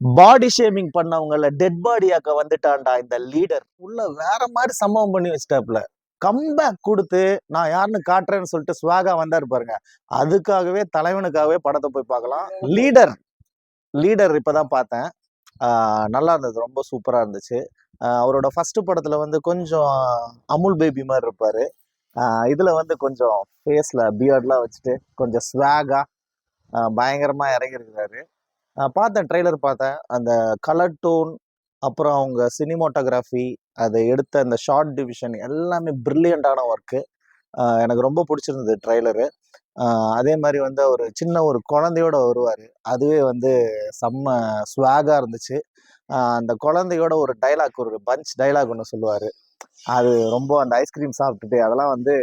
Body shaming பண்ணவங்கள dead பாடியாக்க வந்துட்டான்டா இந்த leader உள்ள வேற மாதிரி சம்பவம் பண்ணி வச்சிட்டாப்ல. கம்பேக் கொடுத்து நான் யாருன்னு காட்டுறேன்னு சொல்லிட்டு ஸ்வாகா வந்தாரு பாருங்க. அதுக்காகவே தலைவனுக்காகவே படத்தை போய் பார்க்கலாம். லீடர் லீடர் இப்போதான் பார்த்தேன். நல்லா இருந்தது. ரொம்ப சூப்பராக இருந்துச்சு. அவரோட ஃபர்ஸ்ட் படத்துல வந்து கொஞ்சம் அமுல் பேபி மாதிரி இருப்பாரு. இதில் இதுல வந்து கொஞ்சம் ஃபேஸ்ல பியர்ட்லாம் வச்சுட்டு கொஞ்சம் ஸ்வாகா பயங்கரமா இறங்கியிருக்கிறாரு. நான் பார்த்தேன் ட்ரெய்லர் பார்த்தேன். அந்த கலர் டோன் அப்புறம் அவங்க சினிமோட்டோகிராஃபி அதை எடுத்த அந்த ஷார்ட் டிவிஷன் எல்லாமே பிரில்லியண்டான ஒர்க்கு எனக்கு ரொம்ப பிடிச்சிருந்தது ட்ரெய்லரு. அதே மாதிரி வந்து ஒரு சின்ன ஒரு குழந்தையோட வருவார். அதுவே வந்து செம்ம ஸ்வாகாக இருந்துச்சு. அந்த குழந்தையோட ஒரு டைலாக் ஒரு பஞ்ச் டைலாக் ஒன்று சொல்லுவார். அது ரொம்ப அந்த ஐஸ்கிரீம் சாப்பிட்டுட்டு அதெல்லாம் வந்து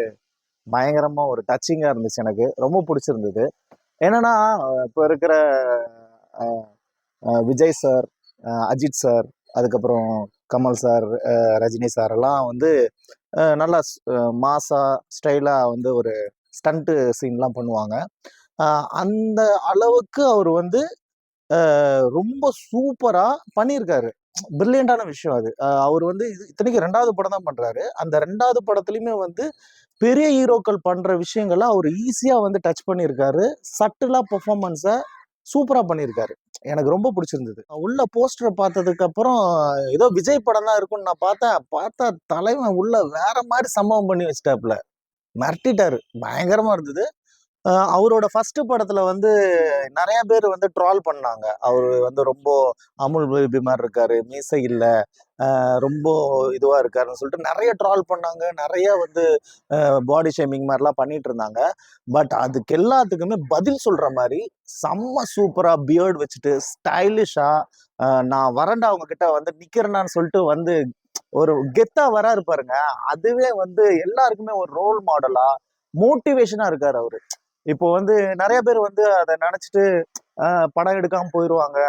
பயங்கரமாக ஒரு டச்சிங்காக இருந்துச்சு எனக்கு. ரொம்ப பிடிச்சிருந்தது. என்னன்னா இப்போ இருக்கிற விஜய் சார் அஜித் சார் அதுக்கப்புறம் கமல் சார் ரஜினி சார் எல்லாம் வந்து நல்லா மாசா ஸ்டைலாக வந்து ஒரு ஸ்டண்ட்டு சீன்லாம் பண்ணுவாங்க. அந்த அளவுக்கு அவர் வந்து ரொம்ப சூப்பராக பண்ணியிருக்காரு. பிரில்லியண்டான விஷயம் அது. அவர் வந்து இது இத்தனைக்கு ரெண்டாவது படம் தான் பண்ணுறாரு அந்த ரெண்டாவது படத்துலையுமே வந்து பெரிய ஹீரோக்கள் பண்ணுற விஷயங்களை அவர் ஈஸியாக வந்து டச் பண்ணியிருக்காரு. சட்டிலாக பெர்ஃபார்மன்ஸை சூப்பராக பண்ணியிருக்காரு. எனக்கு ரொம்ப பிடிச்சிருந்தது. உள்ள போஸ்டரை பார்த்ததுக்கு அப்புறம் ஏதோ விஜய் படம் தான் இருக்கும்னு நான் பார்த்தேன். பார்த்தா தலைவன் உள்ள வேற மாதிரி சம்பவம் பண்ணி வச்சிட்டாப்புல. மிரட்டிட்டாரு. பயங்கரமா இருந்தது. அவரோட ஃபர்ஸ்ட் படத்துல வந்து நிறைய பேர் வந்து ட்ரால் பண்ணாங்க. அவர் வந்து ரொம்ப அமுல் பேபி மாதிரி இருக்காரு மீசை இல்லை ரொம்ப இதுவா இருக்காருன்னு சொல்லிட்டு நிறைய ட்ரால் பண்ணாங்க. நிறைய வந்து பாடி ஷேமிங் மாதிரிலாம் பண்ணிட்டு இருந்தாங்க. பட் அதுக்கு எல்லாத்துக்குமே பதில் சொல்ற மாதிரி செம்ம சூப்பரா பியர்ட் வச்சுட்டு ஸ்டைலிஷா நான் வரண்டா அவங்க கிட்ட வந்து நிக்கிறேனான்னு சொல்லிட்டு வந்து ஒரு கெத்தா வராரு பாருங்க. அதுவே வந்து எல்லாருக்குமே ஒரு ரோல் மாடலா மோட்டிவேஷனா இருக்காரு அவரு. இப்போ வந்து நிறைய பேர் வந்து அதை நினைச்சிட்டு படம் எடுக்காம போயிடுவாங்க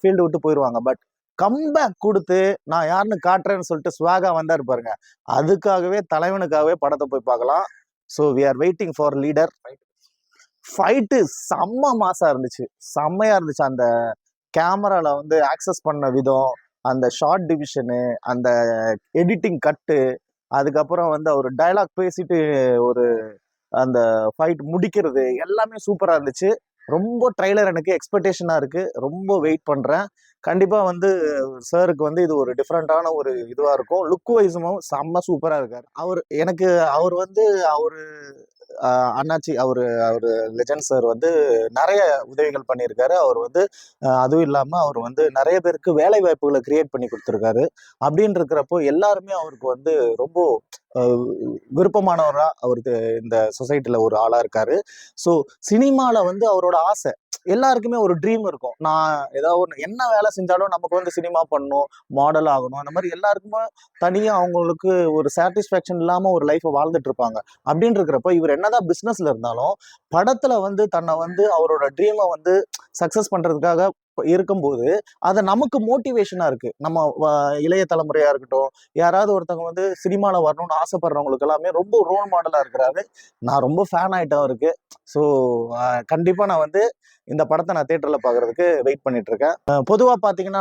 ஃபீல்டு விட்டு போயிடுவாங்க பட் கம்பேக் கொடுத்து நான் யாருன்னு காட்டுறேன்னு சொல்லிட்டு ஸ்வாகா வந்தாரு பாருங்க. அதுக்காகவே தலைவனுக்காகவே படத்தை போய் பார்க்கலாம். So we are waiting for leader fight செம்ம மாசா இருந்துச்சு. செம்மையா இருந்துச்சு. அந்த கேமரால வந்து ஆக்சஸ் பண்ண விதம் அந்த ஷார்ட் டிவிஷனு அந்த எடிட்டிங் கட்டு அதுக்கப்புறம் வந்து அவர் டைலாக் பேசிட்டு ஒரு அந்த ஃபைட் முடிக்கிறது எல்லாமே சூப்பராக இருந்துச்சு. ரொம்ப ட்ரைலர் எனக்கு எக்ஸ்பெக்டேஷனாக இருக்குது ரொம்ப வெயிட் பண்ணுறேன் கண்டிப்பாக வந்து சாருக்கு வந்து இது ஒரு டிஃப்ரெண்ட்டான ஒரு இதுவாக இருக்கும். லுக் வைஸும் செம்ம சூப்பராக இருக்கார். அவர் எனக்கு அவர் வந்து அவர் அண்ணாச்சி அவரு அவர் லெஜண்ட் சார் வந்து நிறைய உதவிகள் பண்ணியிருக்காரு. அவர் வந்து அதுவும் இல்லாமல் அவர் வந்து நிறைய பேருக்கு வேலை வாய்ப்புகளை கிரியேட் பண்ணி கொடுத்துருக்காரு. அப்படின்னு இருக்கிறப்போ எல்லாருமே அவருக்கு வந்து ரொம்ப விருப்பமானவராக அவருக்கு இந்த சொசைட்டியில் ஒரு ஆளாக இருக்காரு. ஸோ சினிமாவில் வந்து அவரோட ஆசை எல்லாருக்குமே ஒரு ட்ரீம் இருக்கும். நான் ஏதாவது ஒன்று என்ன வேலை செஞ்சாலும் நமக்கு வந்து சினிமா பண்ணணும் மாடல் ஆகணும் அந்த மாதிரி எல்லாருக்குமே தனியாக அவங்களுக்கு ஒரு சாட்டிஸ்ஃபேக்ஷன் இல்லாமல் ஒரு லைஃப்பை வாழ்ந்துட்டு இருப்பாங்க. அப்படின்னு இருக்கிறப்ப இவர் என்னதான் பிஸ்னஸ்ல இருந்தாலும் படத்துல வந்து தன்னை வந்து அவரோட ட்ரீமை வந்து சக்ஸஸ் பண்ணுறதுக்காக இருக்கும்போது அதை நமக்கு மோட்டிவேஷனாக இருக்குது நம்ம வ- இளைய தலைமுறையாக இருக்கட்டும் யாராவது ஒருத்தவங்க வந்து சினிமாவில் வரணும்னு ஆசைப்படுறவங்களுக்கு எல்லாமே ரொம்ப ரோல் மாடலாக இருக்கிறாரு. நான் ரொம்ப ஃபேன் ஆயிட்டேன் அவருக்கு. ஸோ கண்டிப்பாக நான் வந்து இந்த படத்தை நான் தேட்டரில் பார்க்குறதுக்கு வெயிட் பண்ணிட்டு இருக்கேன். அஹ்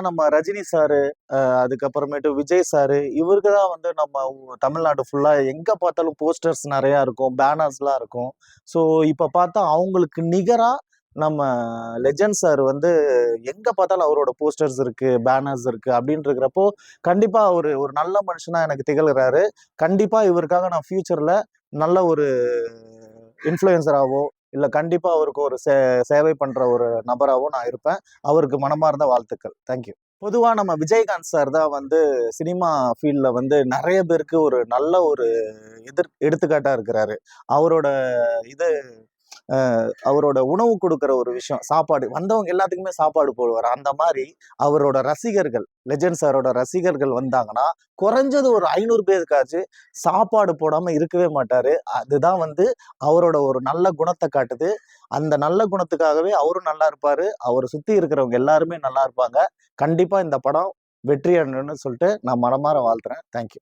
நம்ம ரஜினி சாரு அதுக்கப்புறமேட்டு விஜய் சாரு இவருக்கு தான் வந்து நம்ம தமிழ்நாடு ஃபுல்லாக எங்கே பார்த்தாலும் போஸ்டர்ஸ் நிறையா இருக்கும் பேனர்ஸ்லாம் இருக்கும். ஸோ இப்போ பார்த்தா அவங்களுக்கு நிகராக நம்ம லெஜண்ட் சார் வந்து எங்கே பார்த்தாலும் அவரோட போஸ்டர்ஸ் இருக்குது பேனர்ஸ் இருக்குது அப்படின்னு இருக்கிறப்போ கண்டிப்பாக ஒரு ஒரு நல்ல மனுஷனாக எனக்கு திகழ்கிறாரு கண்டிப்பாக இவருக்காக நான் ஃப்யூச்சரில் நல்ல ஒரு இன்ஃப்ளூயன்சராகவோ இல்லை கண்டிப்பாக அவருக்கு ஒரு சே சேவை பண்ணுற ஒரு நபராகவும் நான் இருப்பேன். அவருக்கு மனமார்ந்த வாழ்த்துக்கள். தேங்க்யூ பொதுவாக நம்ம விஜயகாந்த் சார் தான் வந்து சினிமா ஃபீல்டில் வந்து நிறைய பேருக்கு ஒரு நல்ல ஒரு எதிர் எடுத்துக்காட்டாக இருக்கிறாரு. அவரோட இது அவரோட உணவு கொடுக்குற ஒரு விஷயம் சாப்பாடு. வந்தவங்க எல்லாத்துக்குமே சாப்பாடு போடுவார். அந்த மாதிரி அவரோட ரசிகர்கள் லெஜண்ட் சாரோட ரசிகர்கள் வந்தாங்கன்னா குறைஞ்சது ஒரு ஐநூறு பேருக்காச்சும் சாப்பாடு போடாம இருக்கவே மாட்டாரு. அதுதான் வந்து அவரோட ஒரு நல்ல குணத்தை காட்டுது. அந்த நல்ல குணத்துக்காகவே அவரும் நல்லா இருப்பாரு. அவரை சுத்தி இருக்கிறவங்க எல்லாருமே நல்லா இருப்பாங்க. கண்டிப்பா இந்த படம் வெற்றி அடையணும்னு சொல்லிட்டு நான் மனமாற வாழ்த்துறேன். தேங்க்யூ